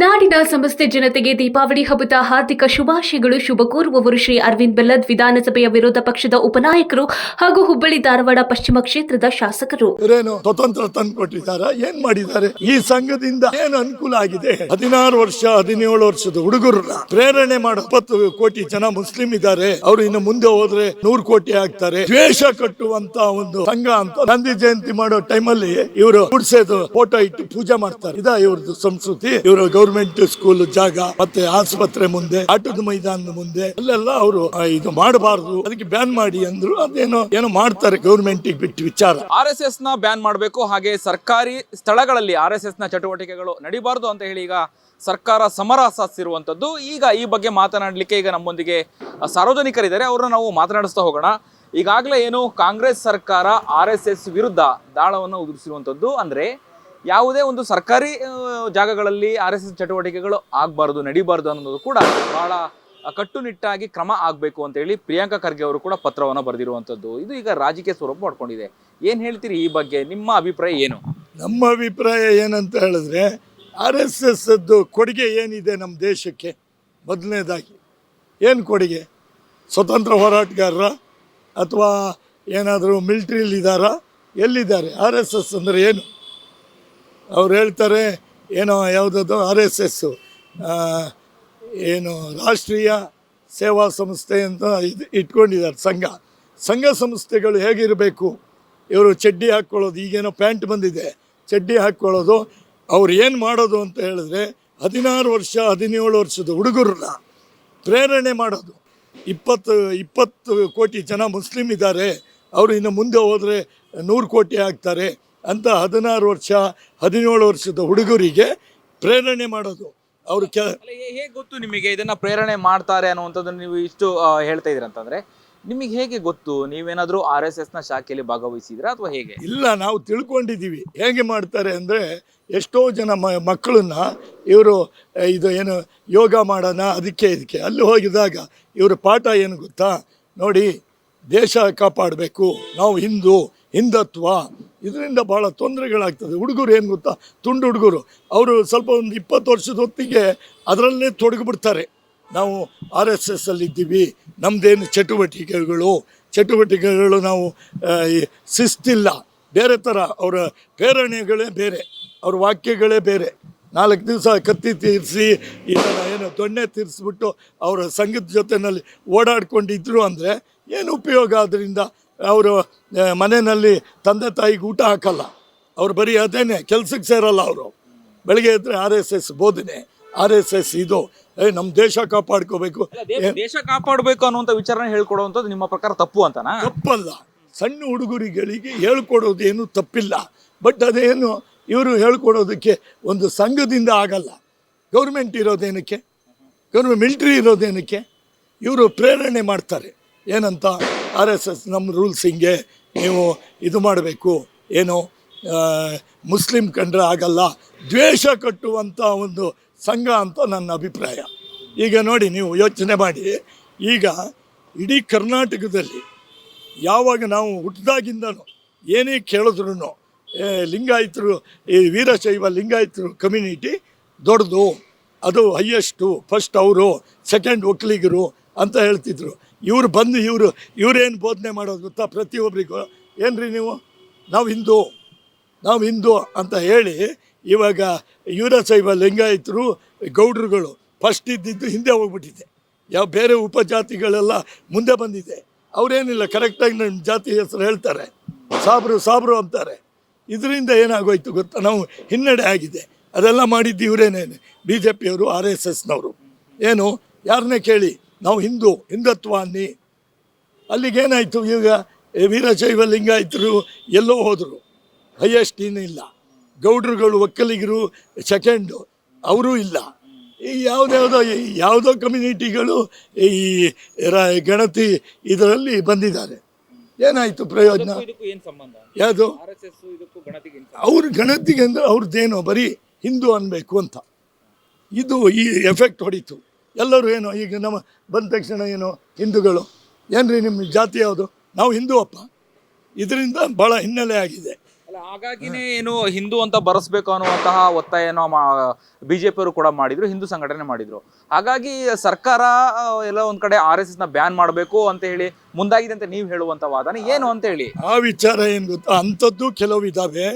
ನಾಡಿನ ಸಮಸ್ತ ಜನತೆಗೆ ದೀಪಾವಳಿ ಹಬ್ಬದ ಹಾರ್ದಿಕ ಶುಭಾಶಯಗಳು. ಶುಭ ಕೋರುವವರು ಶ್ರೀ ಅರವಿಂದ್ ಬೆಲ್ಲದ್ ವಿಧಾನಸಭೆಯ ವಿರೋಧ ಪಕ್ಷದ ಉಪನಾಯಕರು ಹಾಗೂ ಹುಬ್ಬಳ್ಳಿ ಧಾರವಾಡ ಪಶ್ಚಿಮ ಕ್ಷೇತ್ರದ ಶಾಸಕರು. ಸ್ವತಂತ್ರ ತಂದು ಕೊಟ್ಟಿದ್ದಾರ ಏನ್ ಮಾಡಿದ್ದಾರೆ? ಈ ಸಂಘದಿಂದ ಏನು ಅನುಕೂಲ ಆಗಿದೆ? ಹದಿನಾರು ವರ್ಷ, ಹದಿನೇಳು ವರ್ಷದ ಹುಡುಗರನ್ನ ಪ್ರೇರಣೆ ಮಾಡೋ ಇಪ್ಪತ್ತು ಕೋಟಿ ಜನ ಮುಸ್ಲಿಂ ಇದ್ದಾರೆ. ಅವರು ಇನ್ನು ಮುಂದೆ ಹೋದ್ರೆ ನೂರು ಕೋಟಿ ಆಗ್ತಾರೆ. ದ್ವೇಷ ಕಟ್ಟುವಂತ ಒಂದು ಸಂಘ ಅಂತ ಗಾಂಧಿ ಜಯಂತಿ ಮಾಡೋ ಟೈಮಲ್ಲಿ ಇವರು ಗುಡ್ಸೆದು ಫೋಟೋ ಇಟ್ಟು ಪೂಜೆ ಮಾಡ್ತಾರೆ. ಇದ ಇವ್ರದ್ದು ಸಂಸ್ಕೃತಿ. ಇವರು ಗೌರ್ಮೆಂಟ್ ಸ್ಕೂಲ್ ಜಾಗ, ಮತ್ತೆ ಆಸ್ಪತ್ರೆ ಮುಂದೆ, ಆಟದ ಮೈದಾನದ ಮುಂದೆ, ಅಲ್ಲೆಲ್ಲ ಅವರು ಇದು ಮಾಡಬಾರದು, ಅದಕ್ಕೆ ಬ್ಯಾನ್ ಮಾಡಿ ಅಂದ್ರು, ಅದೇನೋ, ಏನೋ ಮಾಡ್ತಾರೆ ಗೌರ್ಮೆಂಟ್ ಬಿಟ್ಟು ವಿಚಾರ. ಆರ್ ಎಸ್ನ ಬ್ಯಾನ್ ಮಾಡಬೇಕು, ಹಾಗೆ ಸರ್ಕಾರಿ ಸ್ಥಳಗಳಲ್ಲಿ ಆರ್ನ ಚಟುವಟಿಕೆಗಳು ನಡಿಬಾರ್ದು ಅಂತ ಹೇಳಿ ಈಗ ಸರ್ಕಾರ ಸಮರ ಸಾಧಿಸಿರುವಂಥದ್ದು ಈಗ ಈ ಬಗ್ಗೆ ಮಾತನಾಡಲಿಕ್ಕೆ ಈಗ ನಮ್ಮೊಂದಿಗೆ ಸಾರ್ವಜನಿಕರಿದ್ದಾರೆ, ಅವ್ರನ್ನ ನಾವು ಮಾತನಾಡಿಸ್ತಾ ಹೋಗೋಣ. ಈಗಾಗಲೇ ಏನು ಕಾಂಗ್ರೆಸ್ ಸರ್ಕಾರ ಆರ್ ಎಸ್ ಎಸ್ ವಿರುದ್ಧ ದಾಳವನ್ನು ಉದುರಿಸಿರುವಂಥದ್ದು ಅಂದ್ರೆ ಯಾವುದೇ ಒಂದು ಸರ್ಕಾರಿ ಜಾಗಗಳಲ್ಲಿ ಆರ್ ಎಸ್ ಎಸ್ ಚಟುವಟಿಕೆಗಳು ಆಗಬಾರ್ದು, ನಡಿಬಾರ್ದು ಅನ್ನೋದು ಕೂಡ ಬಹಳ ಕಟ್ಟುನಿಟ್ಟಾಗಿ ಕ್ರಮ ಆಗಬೇಕು ಅಂತ ಹೇಳಿ ಪ್ರಿಯಾಂಕಾ ಖರ್ಗೆ ಅವರು ಕೂಡ ಪತ್ರವನ್ನು ಬರೆದಿರುವಂಥದ್ದು. ಇದು ಈಗ ರಾಜಕೀಯ ಸ್ವರೂಪ ಮಾಡ್ಕೊಂಡಿದೆ. ಏನು ಹೇಳ್ತೀರಿ ಈ ಬಗ್ಗೆ? ನಿಮ್ಮ ಅಭಿಪ್ರಾಯ ಏನು? ನಮ್ಮ ಅಭಿಪ್ರಾಯ ಏನಂತ ಹೇಳಿದ್ರೆ, ಆರ್ ಎಸ್ ಎಸ್ ಕೊಡುಗೆ ಏನಿದೆ ನಮ್ಮ ದೇಶಕ್ಕೆ? ಮೊದಲನೇದಾಗಿ, ಏನು ಕೊಡುಗೆ? ಸ್ವತಂತ್ರ ಹೋರಾಟಗಾರರ ಅಥವಾ ಏನಾದರೂ ಮಿಲ್ಟ್ರಿಲಿದ್ದಾರಾ? ಎಲ್ಲಿದ್ದಾರೆ? ಆರ್ ಎಸ್ ಎಸ್ ಅಂದರೆ ಏನು? ಅವ್ರು ಹೇಳ್ತಾರೆ, ಏನೋ ಯಾವುದದು ಆರ್ ಎಸ್ ಎಸ್ಸು ಏನು ರಾಷ್ಟ್ರೀಯ ಸೇವಾ ಸಂಸ್ಥೆ ಅಂತ ಇದು ಇಟ್ಕೊಂಡಿದ್ದಾರೆ, ಸಂಘ. ಸಂಘ ಸಂಸ್ಥೆಗಳು ಹೇಗಿರಬೇಕು? ಇವರು ಚಡ್ಡಿ ಹಾಕ್ಕೊಳ್ಳೋದು, ಈಗೇನೋ ಪ್ಯಾಂಟ್ ಬಂದಿದೆ, ಚಡ್ಡಿ ಹಾಕ್ಕೊಳ್ಳೋದು. ಅವ್ರು ಏನು ಮಾಡೋದು ಅಂತ ಹೇಳಿದ್ರೆ, ಹದಿನಾರು ವರ್ಷ, ಹದಿನೇಳು ವರ್ಷದ ಹುಡುಗರನ್ನ ಪ್ರೇರಣೆ ಮಾಡೋದು. ಇಪ್ಪತ್ತು ಇಪ್ಪತ್ತು ಕೋಟಿ ಜನ ಮುಸ್ಲಿಮ್ ಇದ್ದಾರೆ. ಅವರು ಇನ್ನು ಮುಂದೆ ಹೋದರೆ ನೂರು ಕೋಟಿ ಆಗ್ತಾರೆ. ಅಂತ ಹದಿನಾರು ವರ್ಷ ಹದಿನೇಳು ವರ್ಷದ ಹುಡುಗರಿಗೆ ಪ್ರೇರಣೆ ಮಾಡೋದು. ಅವರು ಕೆ ಹೇಗೆ ಗೊತ್ತು ನಿಮಗೆ ಇದನ್ನ ಪ್ರೇರಣೆ ಮಾಡ್ತಾರೆ ಅನ್ನುವಂಥದ್ದನ್ನು ನೀವು ಇಷ್ಟು ಆ, ಹೇಳ್ತಾ ಇದ್ದೀರ ಅಂತಂದ್ರೆ ನಿಮಗೆ ಹೇಗೆ ಗೊತ್ತು? ನೀವೇನಾದ್ರೂ ಆರ್ ಎಸ್ ಎಸ್ನ ಶಾಖೆಯಲ್ಲಿ ಭಾಗವಹಿಸಿದ್ರಾ ಅಥವಾ ಹೇಗೆ? ಇಲ್ಲ ನಾವು ತಿಳ್ಕೊಂಡಿದ್ದೀವಿ. ಹೇಗೆ ಮಾಡ್ತಾರೆ ಅಂದರೆ ಎಷ್ಟೋ ಜನ ಮ ಮಕ್ಕಳನ್ನ ಇವರು ಇದು ಏನು ಯೋಗ ಮಾಡೋಣ ಅದಕ್ಕೆ ಇದಕ್ಕೆ. ಅಲ್ಲಿ ಹೋಗಿದಾಗ ಇವ್ರ ಪಾಠ ಏನು ಗೊತ್ತಾ? ನೋಡಿ ದೇಶ ಕಾಪಾಡಬೇಕು ನಾವು ಹಿಂದೂ ಹಿಂದುತ್ವ. ಇದರಿಂದ ಭಾಳ ತೊಂದರೆಗಳಾಗ್ತದೆ. ಹುಡುಗರು ಏನು ಗೊತ್ತಾ? ತುಂಡು ಹುಡುಗರು. ಅವರು ಸ್ವಲ್ಪ ಒಂದು ಇಪ್ಪತ್ತು ವರ್ಷದ ಹೊತ್ತಿಗೆ ಅದರಲ್ಲೇ ತೊಡಗಿಬಿಡ್ತಾರೆ. ನಾವು ಆರ್ ಎಸ್ ಎಸ್ ಅಲ್ಲಿ ಇದ್ದೀವಿ ನಮ್ಮದೇನು ಚಟುವಟಿಕೆಗಳು? ಚಟುವಟಿಕೆಗಳು ನಾವು ಶಿಸ್ತಿಲ್ಲ. ಬೇರೆ ಥರ ಅವರ ಪ್ರೇರಣೆಗಳೇ ಬೇರೆ. ಅವ್ರ ವಾಕ್ಯಗಳೇ ಬೇರೆ. ನಾಲ್ಕು ದಿವಸ ಕತ್ತಿ ತೀರಿಸಿ ಇದನ್ನು ಏನು ದೊಣ್ಣೆ ತೀರಿಸ್ಬಿಟ್ಟು ಅವರ ಸಂಘದ ಜೊತೆಯಲ್ಲಿ ಓಡಾಡ್ಕೊಂಡಿದ್ರು ಅಂದರೆ ಏನು ಉಪಯೋಗ ಅದರಿಂದ ಅವರು ಮನೆಯಲ್ಲಿ ತಂದೆ ತಾಯಿಗೆ ಊಟ ಹಾಕಲ್ಲ. ಅವ್ರು ಬರೀ ಅದೇನೆ ಕೆಲ್ಸಕ್ಕೆ ಸೇರಲ್ಲ ಅವರು. ಬೆಳಗ್ಗೆ ಎದ್ದರೆ ಆರ್ ಎಸ್ ಎಸ್ ಬೋಧನೆ ಆರ್ ಎಸ್ ಎಸ್ ಇದು. ಏ ನಮ್ಮ ದೇಶ ಕಾಪಾಡ್ಕೋಬೇಕು. ದೇಶ ಕಾಪಾಡಬೇಕು ಅನ್ನುವಂಥ ವಿಚಾರನ ಹೇಳ್ಕೊಡುವಂಥದ್ದು ನಿಮ್ಮ ಪ್ರಕಾರ ತಪ್ಪು ಅಂತನಾ? ತಪ್ಪಲ್ಲ. ಸಣ್ಣ ಹುಡುಗರುಗಳಿಗೆ ಹೇಳ್ಕೊಡೋದೇನು ತಪ್ಪಿಲ್ಲ. ಬಟ್ ಅದೇನು ಇವರು ಹೇಳ್ಕೊಡೋದಕ್ಕೆ ಒಂದು ಸಂಘದಿಂದ ಆಗಲ್ಲ. ಗೌರ್ಮೆಂಟ್ ಇರೋದೇನಕ್ಕೆ ಗೌರ್ಮೆಂಟ್ ಮಿಲ್ಟ್ರಿ ಇರೋದೇನಕ್ಕೆ ಇವರು ಪ್ರೇರಣೆ ಮಾಡ್ತಾರೆ. ಏನಂತ? ಆರ್ ಎಸ್ ಎಸ್ ನಮ್ಮ ರೂಲ್ಸ್ ಹಿಂಗೆ ನೀವು ಇದು ಮಾಡಬೇಕು. ಏನು ಮುಸ್ಲಿಂ ಕಂಡ್ರೆ ಆಗಲ್ಲ, ದ್ವೇಷ ಕಟ್ಟುವಂಥ ಒಂದು ಸಂಘ ಅಂತ ನನ್ನ ಅಭಿಪ್ರಾಯ. ಈಗ ನೋಡಿ, ನೀವು ಯೋಚನೆ ಮಾಡಿ. ಈಗ ಇಡೀ ಕರ್ನಾಟಕದಲ್ಲಿ ಯಾವಾಗ ನಾವು ಹುಟ್ಟಿದಾಗಿಂದನೂ ಏನೇ ಕೇಳಿದ್ರು ಲಿಂಗಾಯಿತರು, ಈ ವೀರಶೈವ ಲಿಂಗಾಯಿತರು ಕಮ್ಯುನಿಟಿ ದೊಡ್ಡದು. ಅದು ಹೈಯೆಸ್ಟು, ಫಸ್ಟ್ ಅವರು, ಸೆಕೆಂಡ್ ಒಕ್ಕಲಿಗರು ಅಂತ ಹೇಳ್ತಿದ್ರು. ಇವರು ಬಂದು ಇವರು, ಇವರೇನು ಬೋಧನೆ ಮಾಡೋದು ಗೊತ್ತಾ? ಪ್ರತಿಯೊಬ್ಬರಿಗೂ ರೀ ನೀವು? ನಾವು ಹಿಂದೂ. ನಾವು ಹಿಂದೂ ಅಂತ ಹೇಳಿ ಇವಾಗ ವೀರಶೈವ ಲಿಂಗಾಯತರು, ಗೌಡ್ರುಗಳು ಫಸ್ಟ್ ಇದ್ದಿದ್ದು ಹಿಂದೆ ಹೋಗ್ಬಿಟ್ಟಿದೆ. ಯಾವ ಬೇರೆ ಉಪಜಾತಿಗಳೆಲ್ಲ ಮುಂದೆ ಬಂದಿದೆ. ಅವರೇನಿಲ್ಲ ಕರೆಕ್ಟಾಗಿ ನಮ್ಮ ಜಾತಿ ಹೆಸರು ಹೇಳ್ತಾರೆ. ಸಾಬ್ರು ಸಾಬ್ರು ಅಂತಾರೆ. ಇದರಿಂದ ಏನಾಗೋಯ್ತು ಗೊತ್ತಾ? ನಾವು ಹಿನ್ನಡೆ ಆಗಿದೆ. ಅದೆಲ್ಲ ಮಾಡಿದ್ದು ಇವರೇನೇನು? ಬಿ ಜೆ ಪಿಯವರು ಆರ್ ಎಸ್ ಎಸ್ನವರು. ಏನು? ಯಾರನ್ನೇ ಕೇಳಿ. ನಾವು ಹಿಂದೂ ಹಿಂದುತ್ವ ಅನ್ನಿ ಅಲ್ಲಿಗೇನಾಯಿತು ಈಗ? ವೀರಶೈವ ಲಿಂಗಾಯತರು ಎಲ್ಲೋ ಹೋದರು. ಹೈಯೆಸ್ಟ್ ಏನೂ ಇಲ್ಲ. ಗೌಡ್ರುಗಳು ಒಕ್ಕಲಿಗರು ಸೆಕೆಂಡು. ಅವರೂ ಇಲ್ಲ. ಈ ಯಾವುದ್ಯಾವುದೋ ಯಾವುದೋ ಕಮ್ಯುನಿಟಿಗಳು ಈ ರ- ಗಣತಿ ಇದರಲ್ಲಿ ಬಂದಿದ್ದಾರೆ. ಏನಾಯಿತು ಪ್ರಯೋಜನ? ಯಾವುದು? ಅವ್ರ ಗಣತಿಗೆ ಅಂದರೆ ಅವ್ರದ್ದೇನೋ ಬರೀ ಹಿಂದೂ ಅನ್ಬೇಕು ಅಂತ. ಇದು ಈ ಎಫೆಕ್ಟ್ ಹೊಡಿತು. ಎಲ್ಲರೂ ಏನು ಈಗ ನಮ್ಮ ಬಂದ ತಕ್ಷಣ ಏನು ಹಿಂದೂಗಳು. ಏನ್ರಿ ನಿಮ್ಮ ಜಾತಿ ಯಾವುದು? ನಾವು ಹಿಂದೂ ಅಪ್ಪ. ಇದರಿಂದ ಭಾಳ ಹಿನ್ನೆಲೆ ಆಗಿದೆ. ಅಲ್ಲ ಹಾಗಾಗಿನೇ ಏನು ಹಿಂದೂ ಅಂತ ಬರೆಸ್ಬೇಕು ಅನ್ನುವಂತಹ ಒತ್ತಾಯ ಬಿ ಜೆ ಅವರು ಕೂಡ ಮಾಡಿದ್ರು ಹಿಂದೂ ಸಂಘಟನೆ ಮಾಡಿದ್ರು. ಹಾಗಾಗಿ ಸರ್ಕಾರ ಎಲ್ಲ ಒಂದ್ ಕಡೆ ಆರ್ ಎಸ್ ಎಸ್ನ ಬ್ಯಾನ್ ಮಾಡಬೇಕು ಅಂತ ಹೇಳಿ ಮುಂದಾಗಿದೆ ಅಂತ ನೀವು ಹೇಳುವಂತ ವಾದನ ಏನು ಅಂತ ಹೇಳಿ? ಆ ವಿಚಾರ ಏನು ಗೊತ್ತಾ? ಅಂಥದ್ದು ಕೆಲವು ಇದಾವೆ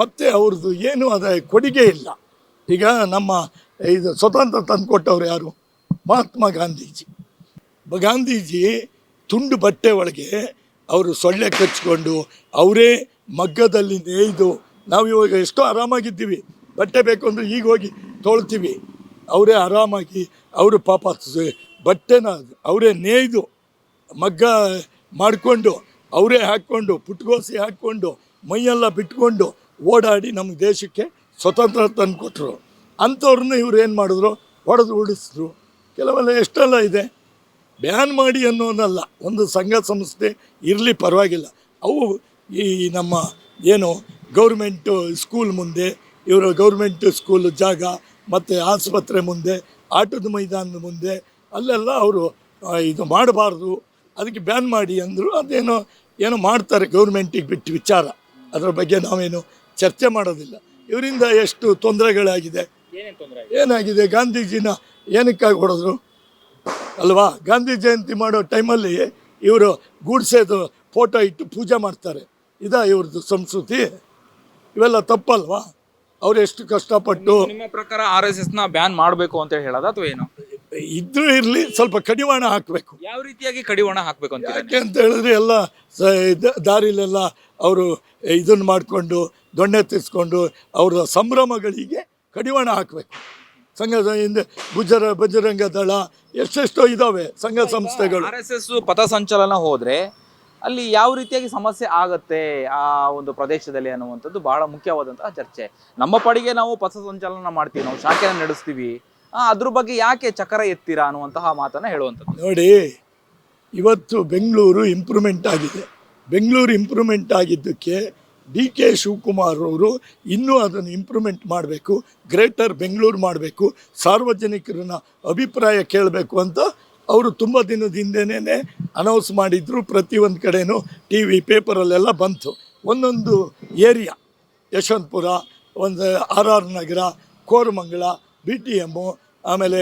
ಮತ್ತೆ ಅವ್ರದ್ದು ಏನು ಅದ ಕೊಡುಗೆ ಇಲ್ಲ. ಈಗ ನಮ್ಮ ಇದು ಸ್ವತಂತ್ರ ತಂದುಕೊಟ್ಟವ್ರು ಯಾರು? ಮಹಾತ್ಮ ಗಾಂಧೀಜಿ. ಗಾಂಧೀಜಿ ತುಂಡು ಬಟ್ಟೆ ಒಳಗೆ ಅವರು ಸೊಳ್ಳೆ ಕಚ್ಕೊಂಡು ಅವರೇ ಮಗ್ಗದಲ್ಲಿ ನೇಯ್ದು ನಾವು ಇವಾಗ ಎಷ್ಟೋ ಆರಾಮಾಗಿದ್ದೀವಿ. ಬಟ್ಟೆ ಬೇಕು ಅಂದರೆ ಈಗ ಹೋಗಿ ತೊಳ್ತೀವಿ. ಅವರೇ ಆರಾಮಾಗಿ ಅವರು ಪಾಪ ಬಟ್ಟೆನ ಅವರೇ ನೇಯ್ದು ಮಗ್ಗ ಮಾಡಿಕೊಂಡು ಅವರೇ ಹಾಕ್ಕೊಂಡು ಪುಟ್ಗೋಸಿ ಹಾಕ್ಕೊಂಡು ಮೈಯೆಲ್ಲ ಬಿಟ್ಕೊಂಡು ಓಡಾಡಿ ನಮ್ಮ ದೇಶಕ್ಕೆ ಸ್ವತಂತ್ರ ತಂದು ಕೊಟ್ಟರು ಅಂಥವ್ರನ್ನ ಇವ್ರು ಏನು ಮಾಡಿದ್ರು? ಹೊಡೆದು ಉಳಿಸಿದ್ರು ಕೆಲವೆಲ್ಲ ಎಷ್ಟೆಲ್ಲ ಇದೆ? ಬ್ಯಾನ್ ಮಾಡಿ ಅನ್ನೋದಲ್ಲ ಒಂದು ಸಂಘ ಸಂಸ್ಥೆ ಇರಲಿ ಪರವಾಗಿಲ್ಲ. ಅವು ಈ ನಮ್ಮ ಏನು ಗೌರ್ಮೆಂಟು ಸ್ಕೂಲ್ ಮುಂದೆ, ಇವರು ಗೌರ್ಮೆಂಟ್ ಸ್ಕೂಲ್ ಜಾಗ, ಮತ್ತು ಆಸ್ಪತ್ರೆ ಮುಂದೆ, ಆಟದ ಮೈದಾನದ ಮುಂದೆ, ಅಲ್ಲೆಲ್ಲ ಅವರು ಇದು ಮಾಡಬಾರ್ದು, ಅದಕ್ಕೆ ಬ್ಯಾನ್ ಮಾಡಿ ಅಂದರು, ಅದೇನೋ ಏನೋ ಮಾಡ್ತಾರೆ ಗೌರ್ಮೆಂಟಿಗೆ ಬಿಟ್ಟು ವಿಚಾರ. ಅದರ ಬಗ್ಗೆ ನಾವೇನು ಚರ್ಚೆ ಮಾಡೋದಿಲ್ಲ. ಇವರಿಂದ ಎಷ್ಟು ತೊಂದರೆಗಳಾಗಿದೆ? ಏನಾಗಿದೆ? ಗಾಂಧೀಜಿನ ಏನಕ್ಕಾಗಿ ಹೊಡೆದ್ರು? ಅಲ್ವಾ? ಗಾಂಧಿ ಜಯಂತಿ ಮಾಡೋ ಟೈಮಲ್ಲಿ ಇವರು ಗೂಡ್ಸೇದು ಫೋಟೋ ಇಟ್ಟು ಪೂಜೆ ಮಾಡ್ತಾರೆ. ಇದಾ ಇವ್ರದ್ದು ಸಂಸ್ಕೃತಿ? ಇವೆಲ್ಲ ತಪ್ಪಲ್ವಾ? ಅವ್ರು ಎಷ್ಟು ಕಷ್ಟಪಟ್ಟು ನಿಮ್ಮ ಪ್ರಕಾರ ಆರ್ ಎಸ್ ಎಸ್ನ ಬ್ಯಾನ್ ಮಾಡಬೇಕು ಅಂತ ಹೇಳಿ ಹೇಳೋದ ಅಥವಾ ಏನು? ಇದ್ರೂ ಇರಲಿ ಸ್ವಲ್ಪ ಕಡಿವಾಣ ಹಾಕಬೇಕು. ಯಾವ ರೀತಿಯಾಗಿ ಕಡಿವಾಣ ಹಾಕಬೇಕು ಅಂತ ಯಾಕೆ ಅಂತ ಹೇಳಿದ್ರೆ ಎಲ್ಲ ಸ ಇದ್- ದಾರಿಲೆಲ್ಲ ಅವರು ಇದನ್ನು ಮಾಡಿಕೊಂಡು ದೊಣ್ಣೆ ತಿರ್ಸ್ಕೊಂಡು ಅವರ ಸಂಭ್ರಮಗಳಿಗೆ ಕಡಿವಾಣ ಹಾಕಬೇಕು. ಸಂಘ ಹಿಂದೆ ಗುಜರ ಬಜರಂಗ ದಳ ಎಷ್ಟೆಷ್ಟೋ ಇದ್ದಾವೆ ಸಂಘ ಸಂಸ್ಥೆಗಳು. ಆರ್ ಎಸ್ ಎಸ್ ಪಥಸಂಚಲನ ಹೋದ್ರೆ ಅಲ್ಲಿ ಯಾವ ರೀತಿಯಾಗಿ ಸಮಸ್ಯೆ ಆಗತ್ತೆ ಆ ಒಂದು ಪ್ರದೇಶದಲ್ಲಿ ಅನ್ನುವಂಥದ್ದು ಬಹಳ ಮುಖ್ಯವಾದಂತಹ ಚರ್ಚೆ. ನಮ್ಮ ಪಾಡಿಗೆ ನಾವು ಪಥಸಂಚಲನ ಮಾಡ್ತೀವಿ ನಾವು ಶಾಖೆನ ನಡೆಸ್ತೀವಿ. ಅದ್ರ ಬಗ್ಗೆ ಯಾಕೆ ಚಕರ ಎತ್ತೀರಾ ಅನ್ನುವಂತಹ ಮಾತನ್ನ ಹೇಳುವಂಥದ್ದು. ನೋಡಿ ಇವತ್ತು ಬೆಂಗಳೂರು ಇಂಪ್ರೂವ್ಮೆಂಟ್ ಆಗಿದೆ. ಬೆಂಗಳೂರು ಇಂಪ್ರೂವ್ಮೆಂಟ್ ಆಗಿದ್ದಕ್ಕೆ ಡಿ ಕೆ ಶಿವಕುಮಾರ್ ಅವರು ಇನ್ನೂ ಅದನ್ನು ಇಂಪ್ರೂವ್ಮೆಂಟ್ ಮಾಡಬೇಕು, ಗ್ರೇಟರ್ ಬೆಂಗಳೂರು ಮಾಡಬೇಕು, ಸಾರ್ವಜನಿಕರನ್ನ ಅಭಿಪ್ರಾಯ ಕೇಳಬೇಕು ಅಂತ ಅವರು ತುಂಬ ದಿನದ ಹಿಂದೆನೇ ಅನೌನ್ಸ್ ಮಾಡಿದ್ರು ಪ್ರತಿಯೊಂದು ಕಡೆಯೂ ಟಿ ವಿ ಪೇಪರಲ್ಲೆಲ್ಲ ಬಂತು. ಒಂದೊಂದು ಏರಿಯಾ ಯಶವಂತಪುರ, ಒಂದು R R Nagar, Koramangala B T M ಆಮೇಲೆ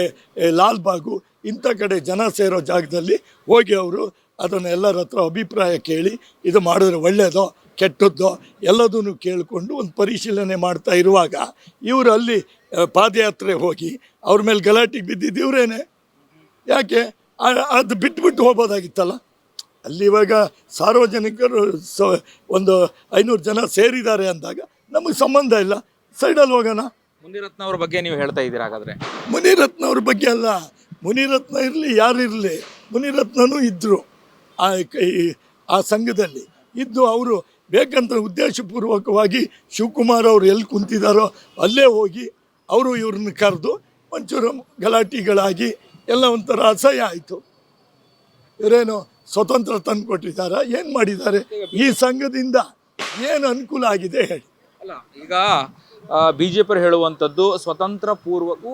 ಲಾಲ್ಬಾಗು, ಇಂಥ ಕಡೆ ಜನ ಸೇರೋ ಜಾಗದಲ್ಲಿ ಹೋಗಿ ಅವರು ಅದನ್ನು ಎಲ್ಲರ ಹತ್ರ ಅಭಿಪ್ರಾಯ ಕೇಳಿ ಇದು ಮಾಡಿದ್ರೆ ಒಳ್ಳೆಯದೋ ಕೆಟ್ಟದ್ದೋ ಎಲ್ಲದನ್ನು ಕೇಳಿಕೊಂಡು ಒಂದು ಪರಿಶೀಲನೆ ಮಾಡ್ತಾ ಇರುವಾಗ ಇವರು ಅಲ್ಲಿ ಪಾದಯಾತ್ರೆ ಹೋಗಿ ಅವ್ರ ಮೇಲೆ ಗಲಾಟೆಗೆ ಬಿದ್ದಿದ್ದು ಇವರೇನೆ. ಯಾಕೆ? ಅದು ಬಿಟ್ಬಿಟ್ಟು ಹೋಗ್ಬೋದಾಗಿತ್ತಲ್ಲ ಅಲ್ಲಿ ಇವಾಗ ಸಾರ್ವಜನಿಕರು ಸ ಒಂದು ಐನೂರು ಜನ ಸೇರಿದ್ದಾರೆ ಅಂದಾಗ ನಮಗೆ ಸಂಬಂಧ ಇಲ್ಲ. ಸೈಡಲ್ಲಿ ಹೋಗೋಣ. ಮುನಿರತ್ನ ಅವ್ರ ಬಗ್ಗೆ ನೀವು ಹೇಳ್ತಾ ಇದ್ದೀರಾ ಹಾಗಾದ್ರೆ? ಮುನಿರತ್ನ ಅವ್ರ ಬಗ್ಗೆ ಅಲ್ಲ. ಮುನಿರತ್ನ ಇರಲಿ ಯಾರಿರಲಿ ಮುನಿರತ್ನೂ ಮುನಿರತ್ನನೂ ಇದ್ದರು ಆ ಕೈ- ಆ ಸಂಘದಲ್ಲಿ. ಇದ್ದು ಅವರು ಬೇಕಂತ ಉದ್ದೇಶಪೂರ್ವಕವಾಗಿ ಶಿವಕುಮಾರ್ ಅವರು ಎಲ್ಲಿ ಕುಂತಿದ್ದಾರೋ ಅಲ್ಲೇ ಹೋಗಿ ಅವರು ಇವ್ರನ್ನ ಕರೆದು ಒಂಚೂರು ಗಲಾಟೆಗಳಾಗಿ ಎಲ್ಲ ಒಂಥರ ಅಸಹ್ಯ ಆಯಿತು. ಇವರೇನು ಸ್ವತಂತ್ರ ತಂದು ಕೊಟ್ಟಿದ್ದಾರ? ಏನು ಮಾಡಿದ್ದಾರೆ? ಈ ಸಂಘದಿಂದ ಏನು ಅನುಕೂಲ ಆಗಿದೆ ಹೇಳಿ. ಅಲ್ಲ, ಈಗ ಬಿ ಜೆ ಪಿ ಹೇಳುವಂಥದ್ದು ಸ್ವತಂತ್ರ ಪೂರ್ವಕ್ಕೂ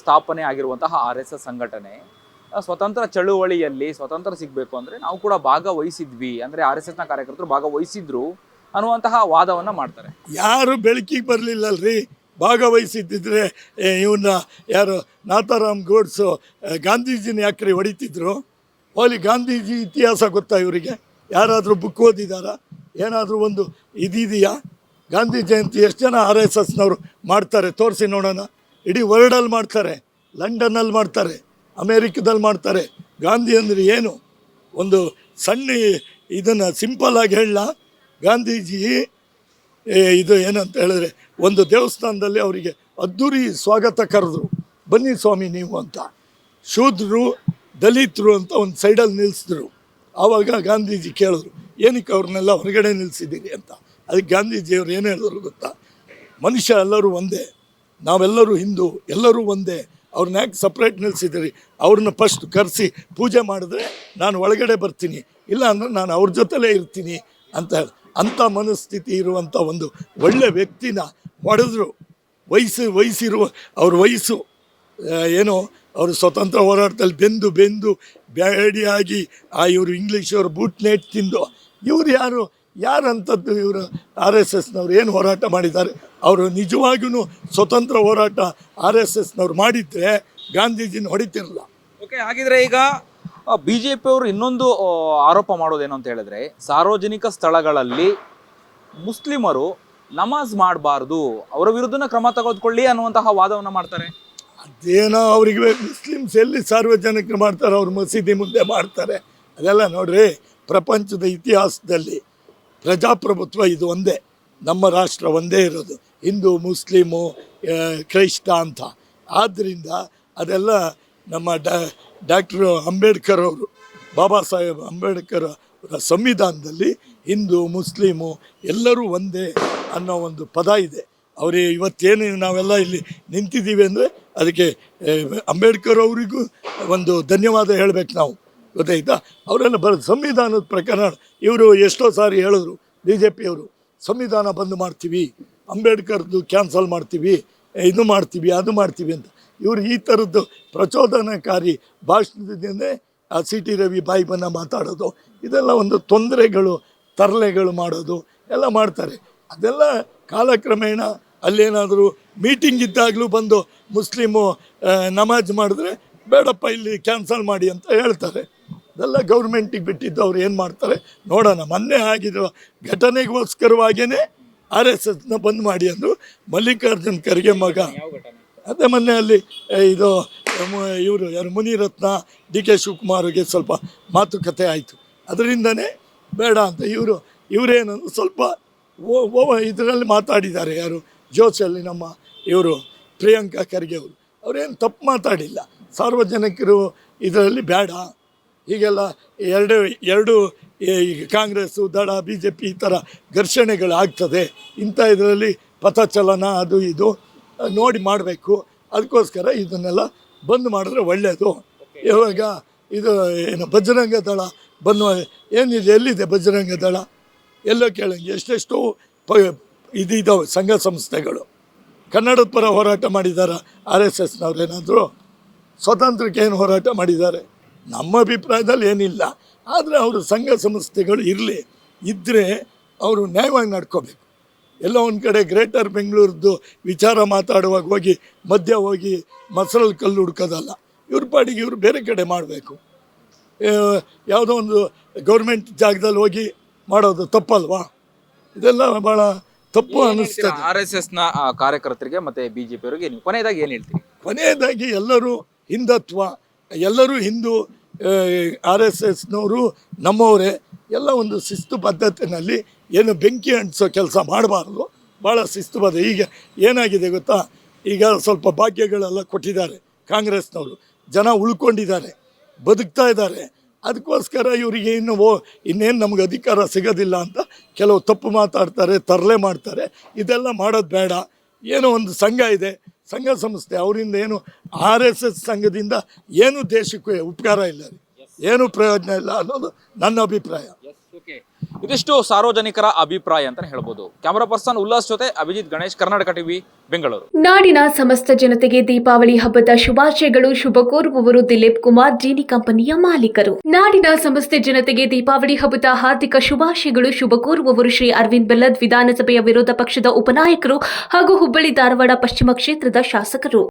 ಸ್ಥಾಪನೆ ಆಗಿರುವಂತಹ ಆರ್ ಎಸ್ ಎಸ್ ಸಂಘಟನೆ. ಸ್ವತಂತ್ರ ಚಳುವಳಿಯಲ್ಲಿ ಸ್ವತಂತ್ರ ಸಿಗಬೇಕು ಅಂದರೆ ನಾವು ಕೂಡ ಭಾಗವಹಿಸಿದ್ವಿ. ಅಂದರೆ ಆರ್ ಎಸ್ ಎಸ್ನ ಕಾರ್ಯಕರ್ತರು ಭಾಗವಹಿಸಿದ್ರು ಅನ್ನುವಂತಹ ವಾದವನ್ನು ಮಾಡ್ತಾರೆ. ಯಾರು ಬೆಳಕಿಗೆ ಬರಲಿಲ್ಲಲ್ರಿ? ಭಾಗವಹಿಸಿದ್ದಿದ್ರೆ ಇವನ್ನ ಯಾರು ನಾಥಾರಾಮ್ ಗೋಡ್ಸು ಗಾಂಧೀಜಿನ ಯಾಕ್ರಿ ಹೊಡಿತಿದ್ರು? ಹೋಲಿ ಗಾಂಧೀಜಿ ಇತಿಹಾಸ ಗೊತ್ತಾ ಇವರಿಗೆ? ಯಾರಾದರೂ ಬುಕ್ ಓದಿದಾರಾ? ಏನಾದರೂ ಒಂದು ಇದಿದೆಯಾ? ಗಾಂಧಿ ಜಯಂತಿ ಎಷ್ಟು ಜನ ಆರ್ ಎಸ್ ಎಸ್ನವರು ಮಾಡ್ತಾರೆ? ತೋರಿಸಿ ನೋಡೋಣ. ಇಡೀ ವರ್ಲ್ಡಲ್ಲಿ ಮಾಡ್ತಾರೆ. ಲಂಡನ್ನಲ್ಲಿ ಮಾಡ್ತಾರೆ. ಅಮೇರಿಕದಲ್ಲಿ ಮಾಡ್ತಾರೆ. ಗಾಂಧಿ ಅಂದರೆ ಏನು? ಒಂದು ಸಣ್ಣ ಇದನ್ನು ಸಿಂಪಲ್ ಆಗಿ ಹೇಳಲ್ಲ. ಗಾಂಧೀಜಿ ಇದು ಏನಂತ ಹೇಳಿದ್ರೆ ಒಂದು ದೇವಸ್ಥಾನದಲ್ಲಿ ಅವರಿಗೆ ಅದ್ದೂರಿ ಸ್ವಾಗತ ಕರೆದ್ರು. ಬನ್ನಿ ಸ್ವಾಮಿ ನೀವು ಅಂತ. ಶೂದ್ರರು ದಲಿತರು ಅಂತ ಒಂದು ಸೈಡಲ್ಲಿ ನಿಲ್ಲಿಸಿದ್ರು ಆವಾಗ ಗಾಂಧೀಜಿ ಕೇಳಿದ್ರು, ಏನಕ್ಕೆ ಅವ್ರನ್ನೆಲ್ಲ ಹೊರಗಡೆ ನಿಲ್ಲಿಸಿದ್ದೀರಿ ಅಂತ. ಅದಕ್ಕೆ ಗಾಂಧೀಜಿಯವ್ರು ಏನು ಹೇಳಿದ್ರು ಗೊತ್ತಾ? ಮನುಷ್ಯ ಎಲ್ಲರೂ ಒಂದೇ, ನಾವೆಲ್ಲರೂ ಹಿಂದೂ, ಎಲ್ಲರೂ ಒಂದೇ ಅವ್ರನ್ನ ಯಾಕೆ ಸಪ್ರೇಟ್ ನಿಲ್ಲಿಸಿದ್ದೀರಿ ಅವ್ರನ್ನ ಫಸ್ಟ್ ಕರೆಸಿ ಪೂಜೆ ಮಾಡಿದ್ರೆ ನಾನು ಒಳಗಡೆ ಬರ್ತೀನಿ. ಇಲ್ಲ ಅಂದರೆ ನಾನು ಅವ್ರ ಜೊತೆಲೇ ಇರ್ತೀನಿ ಅಂತ ಹೇಳಿ. ಅಂಥ ಮನಸ್ಥಿತಿ ಇರುವಂಥ ಒಂದು ಒಳ್ಳೆ ವ್ಯಕ್ತಿನ ಹೊಡೆದ್ರು. ವಯಸ್ಸು ವಯಸ್ಸಿರುವ ಅವ್ರ ವಯಸ್ಸು ಏನೋ, ಅವರು ಸ್ವತಂತ್ರ ಹೋರಾಟದಲ್ಲಿ ಬೆಂದು ಬೆಂದು, ಬ್ಯಾಡಿಯಾಗಿ, ಆ, ಇವರು ಇಂಗ್ಲೀಷವರು ಬೂಟ್ ನೆಟ್ ತಿಂದು, ಇವರು ಯಾರು? ಯಾರಂಥದ್ದು ಇವರು ಆರ್ ಎಸ್ ಎಸ್ನವ್ರು ಏನು ಹೋರಾಟ ಮಾಡಿದ್ದಾರೆ? ಅವರು ನಿಜವಾಗಿಯೂ ಸ್ವತಂತ್ರ ಹೋರಾಟ ಆರ್ ಎಸ್ ಎಸ್ನವ್ರು ಮಾಡಿದರೆ ಗಾಂಧೀಜಿನ ಹೊಡಿತಿರಲ್ಲ ಓಕೆ ಹಾಗಿದ್ರೆ ಈಗ ಬಿ ಬಿಜೆಪಿ ಅವರು ಇನ್ನೊಂದು ಆರೋಪ ಮಾಡೋದೇನು ಅಂತ ಹೇಳಿದ್ರೆ ಸಾರ್ವಜನಿಕ ಸ್ಥಳಗಳಲ್ಲಿ ಮುಸ್ಲಿಮರು ನಮಾಜ್ ಮಾಡಬಾರ್ದು ಅವರ ವಿರುದ್ಧನ ಕ್ರಮ ತೆಗೆದುಕೊಳ್ಳಿ ಅನ್ನುವಂತಹ ವಾದವನ್ನು ಮಾಡ್ತಾರೆ. ಅದೇನೋ ಅವರಿಗೆ ಮುಸ್ಲಿಮ್ಸ್ ಎಲ್ಲಿ ಸಾರ್ವಜನಿಕರು ಮಾಡ್ತಾರೆ ಅವ್ರು ಮಸೀದಿ ಮುಂದೆ ಮಾಡ್ತಾರೆ. ಅದೆಲ್ಲ ನೋಡ್ರಿ ಪ್ರಪಂಚದ ಇತಿಹಾಸದಲ್ಲಿ ಪ್ರಜಾಪ್ರಭುತ್ವ ಇದು ಒಂದೇ. ನಮ್ಮ ರಾಷ್ಟ್ರ ಒಂದೇ ಇರೋದು. ಹಿಂದೂ, ಮುಸ್ಲಿಮು ಕ್ರೈಸ್ತ ಅಂತ. ಆದ್ದರಿಂದ ಅದೆಲ್ಲ ನಮ್ಮ ಡಾಕ್ಟ್ರು ಅಂಬೇಡ್ಕರ್ ಅವರು, ಬಾಬಾ ಸಾಹೇಬ್ ಅಂಬೇಡ್ಕರ್ ಅವರ ಸಂವಿಧಾನದಲ್ಲಿ ಹಿಂದೂ, ಮುಸ್ಲಿಮು ಎಲ್ಲರೂ ಒಂದೇ ಅನ್ನೋ ಒಂದು ಪದ ಇದೆ. ಅವರೇ ಇವತ್ತೇನು ನಾವೆಲ್ಲ ಇಲ್ಲಿ ನಿಂತಿದ್ದೀವಿ ಅಂದರೆ ಅದಕ್ಕೆ ಅಂಬೇಡ್ಕರ್ ಅವರಿಗೂ ಒಂದು ಧನ್ಯವಾದ ಹೇಳಬೇಕು ನಾವು. ಗೊತ್ತಾಯ್ತಾ? ಅವರನ್ನು ಬರ, ಸಂವಿಧಾನದ ಪ್ರಕಾರ ಇವರು ಎಷ್ಟೋ ಸಾರಿ ಹೇಳಿದ್ರು ಬಿ ಜೆ ಪಿಯವರು ಸಂವಿಧಾನ ಬಂದ್ ಮಾಡ್ತೀವಿ, ಅಂಬೇಡ್ಕರ್ದು ಕ್ಯಾನ್ಸಲ್ ಮಾಡ್ತೀವಿ, ಇದು ಮಾಡ್ತೀವಿ, ಅದು ಮಾಡ್ತೀವಿ ಅಂತ. ಇವರು ಈ ಥರದ್ದು ಪ್ರಚೋದನಕಾರಿ ಭಾಷಣದಿಂದ ಆ ಸಿ ಟಿ ರವಿ ಬಾಯಿ ಮಾತಾಡೋದು, ಇದೆಲ್ಲ ಒಂದು ತೊಂದರೆಗಳು, ತರಲೆಗಳು ಮಾಡೋದು, ಎಲ್ಲ ಮಾಡ್ತಾರೆ. ಅದೆಲ್ಲ ಕಾಲಕ್ರಮೇಣ ಅಲ್ಲೇನಾದರೂ ಮೀಟಿಂಗ್ ಇದ್ದಾಗಲೂ ಬಂದು ಮುಸ್ಲಿಮು ನಮಾಜ್ ಮಾಡಿದ್ರೆ, ಬೇಡಪ್ಪ ಇಲ್ಲಿ ಕ್ಯಾನ್ಸಲ್ ಮಾಡಿ ಅಂತ ಹೇಳ್ತಾರೆ. ಅದೆಲ್ಲ ಗೌರ್ಮೆಂಟಿಗೆ ಬಿಟ್ಟಿದ್ದು ಅವ್ರು ಏನು ಮಾಡ್ತಾರೆ? ನೋಡೋಣ, ಮೊನ್ನೆ ಆಗಿರೋ ಘಟನೆಗೋಸ್ಕರವಾಗಿಯೇ ಆರ್ ಎಸ್ ಎಸ್ನ ಬಂದ್ ಮಾಡಿ ಅಂದರು. ಮಲ್ಲಿಕಾರ್ಜುನ್ ಖರ್ಗೆ ಮಗ. ಅದೇ ಮೊನ್ನೆ ಅಲ್ಲಿ ಇದು ಇವರು, ಯಾರು, ಮುನಿರತ್ನ, ಡಿ ಕೆ ಶಿವಕುಮಾರ್ಗೆ ಸ್ವಲ್ಪ ಮಾತುಕತೆ ಆಯಿತು. ಅದರಿಂದನೇ ಬೇಡ ಅಂತ ಇವರು ಇವರೇನಂದ್ರೆ ಸ್ವಲ್ಪ ಓ ಇದರಲ್ಲಿ ಮಾತಾಡಿದ್ದಾರೆ ಯಾರು? ಜೋಸಲ್ಲಿ ನಮ್ಮ ಇವರು, ಪ್ರಿಯಾಂಕಾ ಖರ್ಗೆ ಅವರು. ಅವರೇನು ತಪ್ಪು ಮಾತಾಡಿಲ್ಲ. ಸಾರ್ವಜನಿಕರು ಇದರಲ್ಲಿ ಬೇಡ. ಹೀಗೆಲ್ಲ ಎರಡು ಎರಡು ಕಾಂಗ್ರೆಸ್ಸು ದಳ ಬಿ ಜೆ ಪಿ ಈ ಥರ ಘರ್ಷಣೆಗಳಾಗ್ತದೆ. ಇಂಥ ಇದರಲ್ಲಿ ಪಥಚಲನ ಅದು ಇದು ನೋಡಿ ಮಾಡಬೇಕು. ಅದಕ್ಕೋಸ್ಕರ ಇದನ್ನೆಲ್ಲ ಬಂದ್ ಮಾಡಿದ್ರೆ ಒಳ್ಳೆಯದು ಇವಾಗ ಇದು ಏನು ಬಜರಂಗ ದಳ ಬಂದು ಏನಿದೆ, ಎಲ್ಲಿದೆ ಬಜರಂಗ ದಳ? ಎಲ್ಲೋ ಕೇಳಂಗೆ ಎಷ್ಟೆಷ್ಟು ಪ ಇದಿದ್ದಾವೆ ಸಂಘ ಸಂಸ್ಥೆಗಳು. ಕನ್ನಡದ ಪರ ಹೋರಾಟ ಮಾಡಿದ್ದಾರೆ ಆರ್ ಎಸ್ ಎಸ್ನವ್ರೇನಾದರೂ ಸ್ವತಂತ್ರಕ್ಕೆ ಏನು ಹೋರಾಟ ಮಾಡಿದ್ದಾರೆ? ನಮ್ಮ ಅಭಿಪ್ರಾಯದಲ್ಲಿ ಏನಿಲ್ಲ ಆದರೆ ಅವರು ಸಂಘ ಸಂಸ್ಥೆಗಳು ಇರಲಿ ಇದ್ದರೆ ಅವರು ನ್ಯಾಯವಾಗಿ ನಡ್ಕೋಬೇಕು. ಎಲ್ಲ ಒಂದು ಕಡೆ ಗ್ರೇಟರ್ ಬೆಂಗಳೂರದ್ದು ವಿಚಾರ ಮಾತಾಡುವಾಗ ಹೋಗಿ ಮಧ್ಯ ಹೋಗಿ ಮಸರಲ್ಲಿ ಕಲ್ಲು ಹುಡ್ಕೋದಲ್ಲ ಇವ್ರ ಪಾಡಿಗೆ ಇವರು ಬೇರೆ ಕಡೆ ಮಾಡಬೇಕು. ಯಾವುದೋ ಒಂದು ಗೌರ್ಮೆಂಟ್ ಜಾಗದಲ್ಲಿ ಹೋಗಿ ಮಾಡೋದು ತಪ್ಪಲ್ವಾ? ಇದೆಲ್ಲ ಭಾಳ ತಪ್ಪು ಅನ್ನಿಸ್ತದೆ ಆರ್ ಎಸ್ ಎಸ್ನ ಕಾರ್ಯಕರ್ತರಿಗೆ ಮತ್ತು ಬಿ ಜೆ ಪಿಯವರಿಗೆ ಕೊನೆಯದಾಗಿ ಏನು ಹೇಳ್ತೀರಿ? ಕೊನೆಯದಾಗಿ ಎಲ್ಲರೂ ಹಿಂದುತ್ವ ಎಲ್ಲರೂ ಹಿಂದೂ ಆರ್ ಎಸ್ ಎಸ್ನವರು, ನಮ್ಮವರೇ, ಎಲ್ಲ ಒಂದು ಶಿಸ್ತು ಪದ್ಧತಿನಲ್ಲಿ ಏನು ಬೆಂಕಿ ಅಂಟಿಸೋ ಕೆಲಸ ಮಾಡಬಾರ್ದು. ಭಾಳ ಶಿಸ್ತುಬದ್ಧ ಈಗ ಏನಾಗಿದೆ ಗೊತ್ತಾ? ಈಗ ಸ್ವಲ್ಪ ಭಾಗ್ಯಗಳೆಲ್ಲ ಕೊಟ್ಟಿದ್ದಾರೆ ಕಾಂಗ್ರೆಸ್ನವರು. ಜನ ಉಳ್ಕೊಂಡಿದ್ದಾರೆ, ಬದುಕ್ತಾ ಇದ್ದಾರೆ. ಅದಕ್ಕೋಸ್ಕರ ಇವರಿಗೆ ಇನ್ನು ಓ, ಇನ್ನೇನು ನಮ್ಗೆ ಅಧಿಕಾರ ಸಿಗೋದಿಲ್ಲ ಅಂತ ಕೆಲವು ತಪ್ಪು ಮಾತಾಡ್ತಾರೆ, ತರಲೆ ಮಾಡ್ತಾರೆ. ಇದೆಲ್ಲ ಮಾಡೋದು ಬೇಡ. ಏನೋ ಒಂದು ಸಂಘ ಇದೆ. ಸಂಘ ಸಂಸ್ಥೆ ಅವರಿಂದ ಏನು ಆರ್ ಎಸ್ ಎಸ್ ಸಂಘದಿಂದ ಏನು ದೇಶಕ್ಕೆ ಉಪಕಾರ ಇಲ್ಲ. ರೀ ಏನು ಪ್ರಯೋಜನ ಇಲ್ಲ ಅನ್ನೋದು ನನ್ನ ಅಭಿಪ್ರಾಯ. ಇದಿಷ್ಟು ಸಾರ್ವಜನಿಕರ ಅಭಿಪ್ರಾಯ ಅಂತ ಹೇಳ್ಬೋದು. ಕ್ಯಾಮರಾ ಪರ್ಸನ್ ಉಲ್ಲಾಸ್ ಜೊತೆ ಅಭಿಜಿತ್ ಗಣೇಶ್, ಕರ್ನಾಟಕ ಟಿವಿ, ಬೆಂಗಳೂರು. ನಾಡಿನ ಸಮಸ್ತ ಜನತೆಗೆ ದೀಪಾವಳಿ ಹಬ್ಬದ ಶುಭಾಶಯಗಳು. ಶುಭ ಕೋರುವವರು ದಿಲೀಪ್ ಕುಮಾರ್, ಜೀನಿ ಕಂಪನಿಯ ಮಾಲೀಕರು. ನಾಡಿನ ಸಮಸ್ತ ಜನತೆಗೆ ದೀಪಾವಳಿ ಹಬ್ಬದ ಹಾರ್ದಿಕ ಶುಭಾಶಯಗಳು. ಶುಭ ಕೋರುವವರು ಶ್ರೀ ಅರವಿಂದ್ ಬೆಲ್ಲದ್ ವಿಧಾನಸಭೆಯ ವಿರೋಧ ಪಕ್ಷದ ಉಪನಾಯಕರು ಹಾಗೂ ಹುಬ್ಬಳ್ಳಿ ಧಾರವಾಡ ಪಶ್ಚಿಮ ಕ್ಷೇತ್ರದ ಶಾಸಕರು.